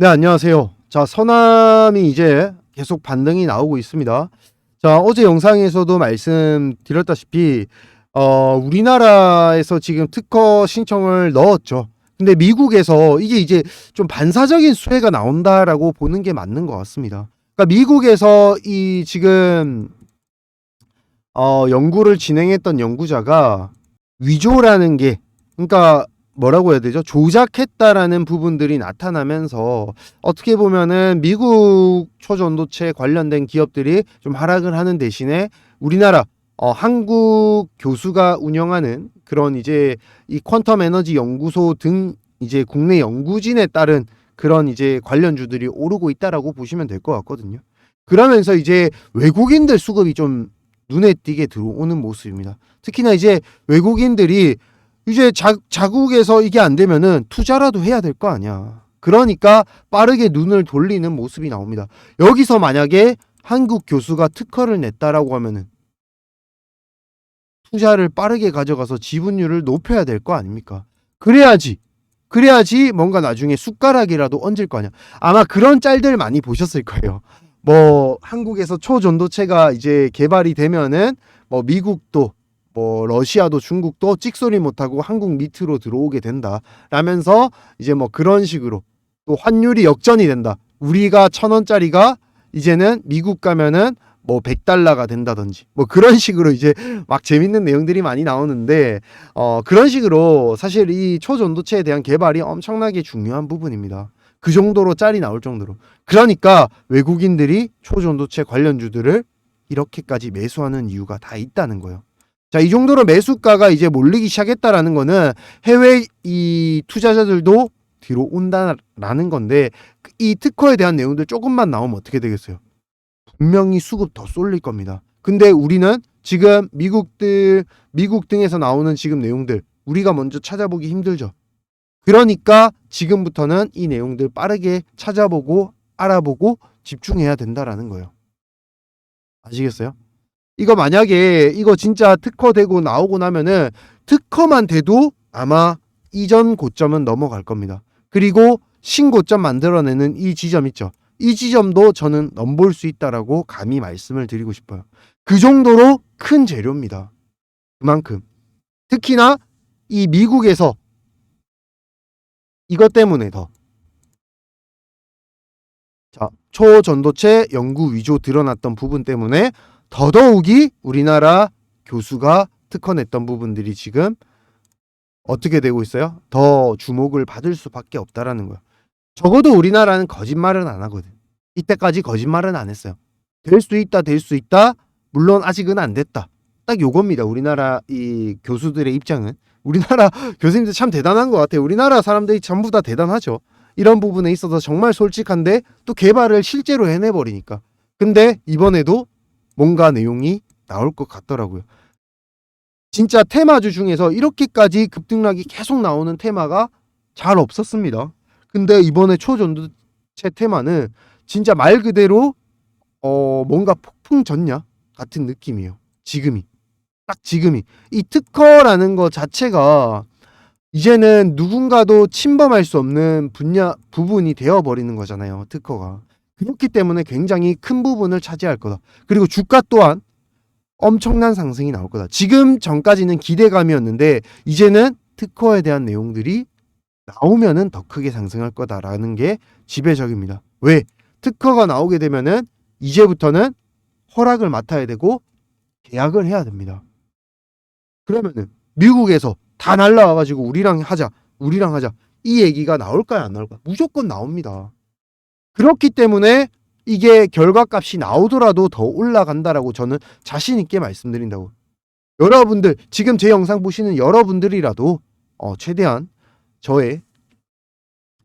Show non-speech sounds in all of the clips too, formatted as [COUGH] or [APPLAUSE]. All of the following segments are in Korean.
네, 안녕하세요. 자, 서남이 이제 계속 반등이 나오고 있습니다. 자, 어제 영상에서도 말씀드렸다시피, 어, 우리나라에서 지금 특허 신청을 넣었죠. 근데 미국에서 이게 이제 좀 반사적인 수혜가 나온다라고 보는 게 맞는 것 같습니다. 그러니까 미국에서 이 지금, 어, 연구를 진행했던 연구자가 위조라는 게, 그러니까 뭐라고 해야 되죠? 조작했다라는 부분들이 나타나면서 어떻게 보면은 미국 초전도체 관련된 기업들이 좀 하락을 하는 대신에 우리나라 어, 한국 교수가 운영하는 그런 이제 이 퀀텀 에너지 연구소 등 이제 국내 연구진에 따른 그런 이제 관련주들이 오르고 있다라고 보시면 될 것 같거든요. 그러면서 이제 외국인들 수급이 좀 눈에 띄게 들어오는 모습입니다. 특히나 이제 외국인들이 이제 자, 자국에서 이게 안 되면은 투자라도 해야 될 거 아니야. 그러니까 빠르게 눈을 돌리는 모습이 나옵니다. 여기서 만약에 한국 교수가 특허를 냈다라고 하면은 투자를 빠르게 가져가서 지분율을 높여야 될 거 아닙니까? 그래야지. 그래야지 뭔가 나중에 숟가락이라도 얹을 거 아니야. 아마 그런 짤들 많이 보셨을 거예요. 뭐 한국에서 초전도체가 이제 개발이 되면은 뭐 미국도 뭐 러시아도 중국도 찍소리 못하고 한국 밑으로 들어오게 된다. 라면서 이제 뭐 그런 식으로 또 환율이 역전이 된다. 우리가 천 원짜리가 이제는 미국 가면은 뭐 100달러가 된다든지 뭐 그런 [LAUGHS] 식으로 이제 막 재밌는 내용들이 많이 나오는데 어 그런 식으로 사실 이 초전도체에 대한 개발이 엄청나게 중요한 부분입니다. 그 정도로 짤이 나올 정도로. 그러니까 외국인들이 초전도체 관련주들을 이렇게까지 매수하는 이유가 다 있다는 거예요. 자, 이 정도로 매수가가 이제 몰리기 시작했다라는 거는 해외 이 투자자들도 뒤로 온다라는 건데 이 특허에 대한 내용들 조금만 나오면 어떻게 되겠어요? 분명히 수급 더 쏠릴 겁니다. 근데 우리는 지금 미국들 미국 등에서 나오는 지금 내용들 우리가 먼저 찾아보기 힘들죠. 그러니까 지금부터는 이 내용들 빠르게 찾아보고 알아보고 집중해야 된다라는 거예요. 아시겠어요? 이거 만약에 이거 진짜 특허되고 나오고 나면은 특허만 돼도 아마 이전 고점은 넘어갈 겁니다. 그리고 신고점 만들어내는 이 지점 있죠. 이 지점도 저는 넘볼 수 있다라고 감히 말씀을 드리고 싶어요. 그 정도로 큰 재료입니다. 그만큼. 특히나 이 미국에서 이것 때문에 더. 자, 초전도체 연구 위조 드러났던 부분 때문에 더더욱이 우리나라 교수가 특허냈던 부분들이 지금 어떻게 되고 있어요? 더 주목을 받을 수밖에 없다라는 거야. 적어도 우리나라는 거짓말은 안 하거든. 이때까지 거짓말은 안 했어요. 될 수 있다, 될 수 있다. 물론 아직은 안 됐다. 딱 요겁니다. 우리나라 이 교수들의 입장은. 우리나라 [LAUGHS] 교수님들 참 대단한 것 같아요. 우리나라 사람들이 전부 다 대단하죠. 이런 부분에 있어서 정말 솔직한데 또 개발을 실제로 해내버리니까. 근데 이번에도 뭔가 내용이 나올 것 같더라고요. 진짜 테마주 중에서 이렇게까지 급등락이 계속 나오는 테마가 잘 없었습니다. 근데 이번에 초전도체 테마는 진짜 말 그대로 어 뭔가 폭풍 졌냐 같은 느낌이에요. 지금이 딱 지금이 이 특허라는 거 자체가 이제는 누군가도 침범할 수 없는 분야 부분이 되어 버리는 거잖아요. 특허가 그렇기 때문에 굉장히 큰 부분을 차지할 거다. 그리고 주가 또한 엄청난 상승이 나올 거다. 지금 전까지는 기대감이었는데 이제는 특허에 대한 내용들이 나오면은 더 크게 상승할 거다라는 게 지배적입니다. 왜? 특허가 나오게 되면은 이제부터는 허락을 맡아야 되고 계약을 해야 됩니다. 그러면은 미국에서 다 날라와 가지고 우리랑 하자. 우리랑 하자. 이 얘기가 나올까요, 안 나올까요? 무조건 나옵니다. 그렇기 때문에 이게 결과값이 나오더라도 더 올라간다라고 저는 자신 있게 말씀드린다고. 여러분들 지금 제 영상 보시는 여러분들이라도 어, 최대한 저의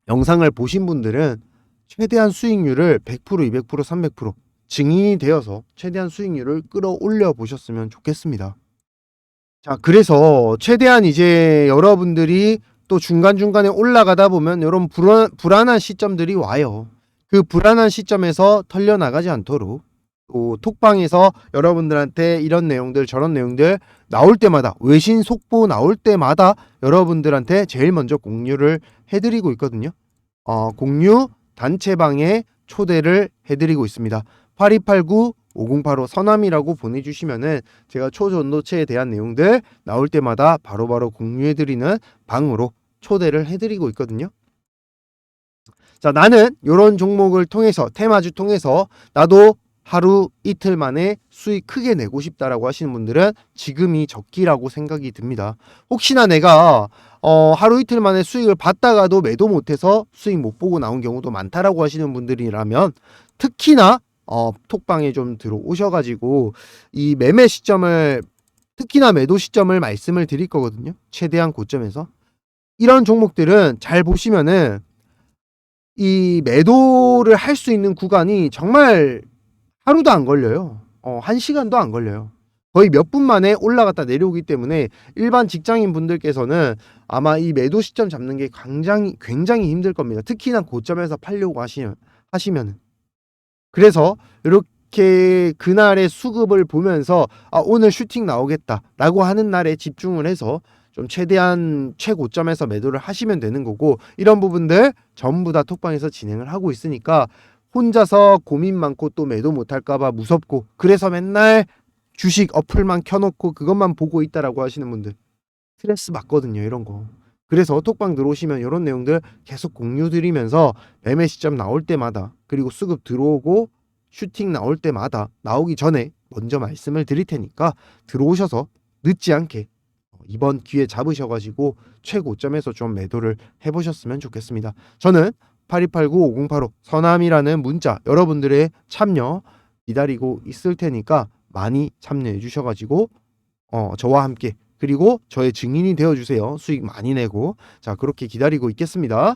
영상을 보신 분들은 최대한 수익률을 100%, 200%, 300% 증인이 되어서 최대한 수익률을 끌어올려 보셨으면 좋겠습니다. 자, 그래서 최대한 이제 여러분들이 또 중간중간에 올라가다 보면 이런 불안, 불안한 시점들이 와요. 그 불안한 시점에서 털려나가지 않도록 또 톡방에서 여러분들한테 이런 내용들 저런 내용들 나올 때마다 외신 속보 나올 때마다 여러분들한테 제일 먼저 공유를 해드리고 있거든요. 어, 공유 단체방에 초대를 해드리고 있습니다. 8289 5085 서남이라고 보내주시면은 제가 초전도체에 대한 내용들 나올 때마다 바로바로 공유해드리는 방으로 초대를 해드리고 있거든요. 자, 나는 이런 종목을 통해서 테마주 통해서 나도 하루 이틀 만에 수익 크게 내고 싶다라고 하시는 분들은 지금이 적기라고 생각이 듭니다. 혹시나 내가 어, 하루 이틀 만에 수익을 받다가도 매도 못해서 수익 못 보고 나온 경우도 많다라고 하시는 분들이라면 특히나 어, 톡방에 좀 들어오셔가지고 이 매매 시점을 특히나 매도 시점을 말씀을 드릴 거거든요. 최대한 고점에서 이런 종목들은 잘 보시면은 이 매도를 할 수 있는 구간이 정말 하루도 안 걸려요. 어, 한 시간도 안 걸려요. 거의 몇 분 만에 올라갔다 내려오기 때문에 일반 직장인 분들께서는 아마 이 매도 시점 잡는 게 굉장히 굉장히 힘들 겁니다. 특히나 고점에서 팔려고 하시면 하시면은 그래서 이렇게 그날의 수급을 보면서 아, 오늘 슈팅 나오겠다라고 하는 날에 집중을 해서 좀 최대한 최고점에서 매도를 하시면 되는 거고 이런 부분들 전부 다 톡방에서 진행을 하고 있으니까 혼자서 고민 많고 또 매도 못할까봐 무섭고 그래서 맨날 주식 어플만 켜놓고 그것만 보고 있다라고 하시는 분들 스트레스 받거든요 이런 거. 그래서 톡방 들어오시면 이런 내용들 계속 공유 드리면서 매매 시점 나올 때마다 그리고 수급 들어오고 슈팅 나올 때마다 나오기 전에 먼저 말씀을 드릴 테니까 들어오셔서 늦지 않게 이번 기회 잡으셔가지고 최고점에서 좀 매도를 해보셨으면 좋겠습니다. 저는 8289-5085 서남이라는 문자 여러분들의 참여 기다리고 있을 테니까 많이 참여해 주셔가지고 어, 저와 함께 그리고 저의 증인이 되어 주세요. 수익 많이 내고 자 그렇게 기다리고 있겠습니다.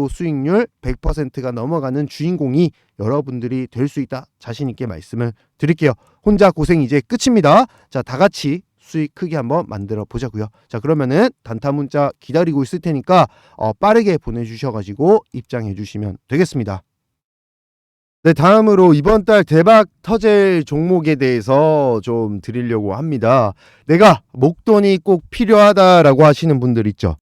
또 수익률 100%가 넘어가는 주인공이 여러분들이 될 수 있다. 자신 있게 말씀을 드릴게요. 혼자 고생 이제 끝입니다. 자, 다 같이 수익 크게 한번 만들어 보자고요. 자, 그러면은 단타 문자 기다리고 있을 테니까 어, 빠르게 보내주셔 가지고 입장해 주시면 되겠습니다. 네, 다음으로 이번 달 대박 터질 종목에 대해서 좀 드리려고 합니다. 내가 목돈이 꼭 필요하다라고 하시는 분들 있죠.